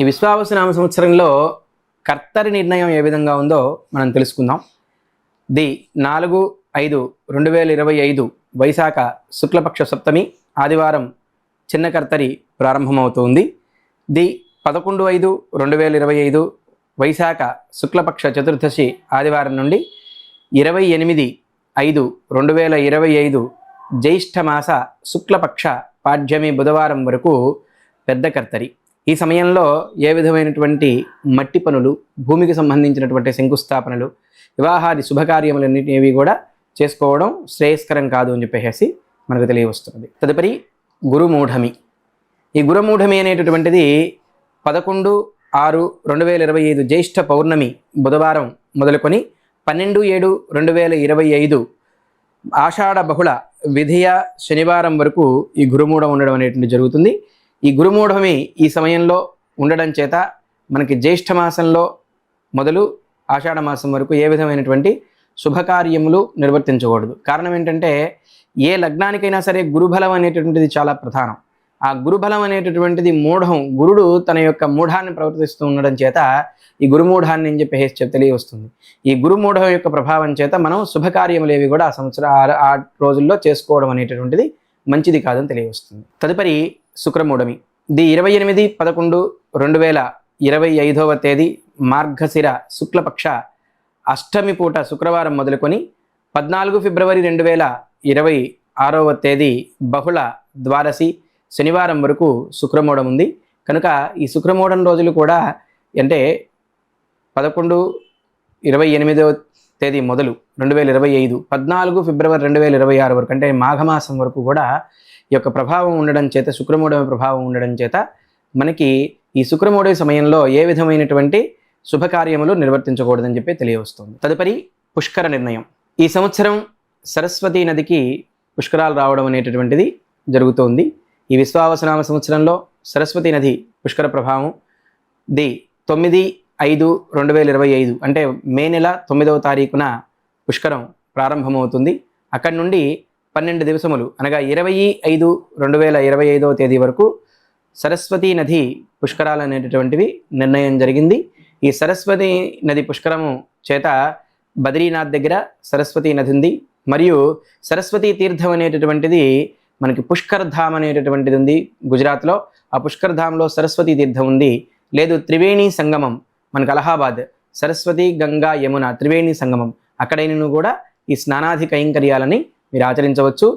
ఈ విశ్వావసనామ సంవత్సరంలో కర్తరి నిర్ణయం ఏ విధంగా ఉందో మనం తెలుసుకుందాం. ది నాలుగు ఐదు రెండు వేల ఇరవై ఐదు వైశాఖ శుక్లపక్ష సప్తమి ఆదివారం చిన్న కర్తరి ప్రారంభమవుతుంది. ది పదకొండు ఐదు రెండు వేల ఇరవై ఐదు వైశాఖ శుక్లపక్ష చతుర్దశి ఆదివారం నుండి ఇరవై ఎనిమిది ఐదు రెండు వేల ఇరవై ఐదు జ్యేష్ఠమాస శుక్లపక్ష పాడ్యమి బుధవారం వరకు పెద్ద కర్తరి. ఈ సమయంలో ఏ విధమైనటువంటి మట్టి పనులు భూమికి సంబంధించినటువంటి శంకుస్థాపనలు వివాహాది శుభకార్యములన్నిటివి కూడా చేసుకోవడం శ్రేయస్కరం కాదు అని చెప్పేసి మనకు తెలియవస్తున్నది. తదుపరి గురుమూఢమి. ఈ గురుమూఢమి అనేటటువంటిది పదకొండు ఆరు రెండు వేల ఇరవై ఐదు జ్యేష్ఠ పౌర్ణమి బుధవారం మొదలుకొని పన్నెండు ఏడు రెండు వేల ఇరవై ఐదు ఆషాఢ బహుళ విధియ శనివారం వరకు ఈ గురుమూఢం ఉండడం అనేటువంటి జరుగుతుంది. ఈ గురుమూఢమి ఈ సమయంలో ఉండడం చేత మనకి జ్యేష్ఠ మాసంలో మొదలు ఆషాఢ మాసం వరకు ఏ విధమైనటువంటి శుభకార్యములు నిర్వర్తించకూడదు. కారణం ఏంటంటే ఏ లగ్నానికైనా సరే గురుబలం అనేటటువంటిది చాలా ప్రధానం. ఆ గురుబలం అనేటటువంటిది మూఢం. గురుడు తన యొక్క మూఢాన్ని ప్రవర్తిస్తూ ఉండడం చేత ఈ గురుమూఢాన్ని అని చెప్పి చెప్ తెలియవస్తుంది. ఈ గురుమూఢం యొక్క ప్రభావం చేత మనం శుభకార్యములేవి కూడా ఆ సంవత్సరం ఆ రోజుల్లో చేసుకోవడం అనేటటువంటిది మంచిది కాదని తెలియవస్తుంది. తదుపరి శుక్రమూఢమి. ది ఇరవై ఎనిమిది పదకొండు రెండు వేల ఇరవై ఐదవ తేదీ మార్గశిర శుక్లపక్ష అష్టమి పూట శుక్రవారం మొదలుకొని పద్నాలుగు ఫిబ్రవరి రెండు వేల ఇరవై ఆరవ తేదీ బహుళ ద్వారసి శనివారం వరకు శుక్రమూఢం ఉంది. కనుక ఈ శుక్రమూఢం రోజులు కూడా అంటే పదకొండు ఇరవై ఎనిమిదవ తేదీ మొదలు రెండు వేల ఇరవై ఐదు పద్నాలుగు ఫిబ్రవరి రెండు వేల ఇరవై ఆరు వరకు. అంటే మాఘమాసం వరకు కూడా ఈ యొక్క ప్రభావం ఉండడం చేత శుక్రమూఢమి ప్రభావం ఉండడం చేత మనకి ఈ శుక్రమూఢమి సమయంలో ఏ విధమైనటువంటి శుభకార్యములు నిర్వర్తించకూడదని చెప్పి తెలియవస్తుంది. తదుపరి పుష్కర నిర్ణయం. ఈ సంవత్సరం సరస్వతీ నదికి పుష్కరాలు రావడం అనేటటువంటిది జరుగుతోంది. ఈ విశ్వావసనామ సంవత్సరంలో సరస్వతీ నది పుష్కర ప్రభావం ది తొమ్మిది ఐదు రెండు వేల ఇరవై ఐదు. అంటే మే నెల తొమ్మిదవ తారీఖున పుష్కరం ప్రారంభమవుతుంది. అక్కడి నుండి పన్నెండు దివసములు అనగా ఇరవై ఐదు రెండు వేల ఇరవై ఐదవ తేదీ వరకు సరస్వతీ నది పుష్కరాలు అనేటటువంటివి నిర్ణయం జరిగింది. ఈ సరస్వతి నది పుష్కరము చేత బద్రీనాథ్ దగ్గర సరస్వతి నది ఉంది. మరియు సరస్వతీ తీర్థం అనేటటువంటిది మనకి పుష్కర్ధామ్ అనేటటువంటిది ఉంది గుజరాత్లో. ఆ పుష్కర్ధామ్లో సరస్వతీ సరస్వతి తీర్థం ఉంది. లేదు త్రివేణి సంగమం మనకు అలహాబాద్ సరస్వతి గంగా యమున త్రివేణి సంగమం అక్కడైనను కూడా ఈ స్నానాది కైంకర్యాలని మీరు ఆచరించవచ్చు.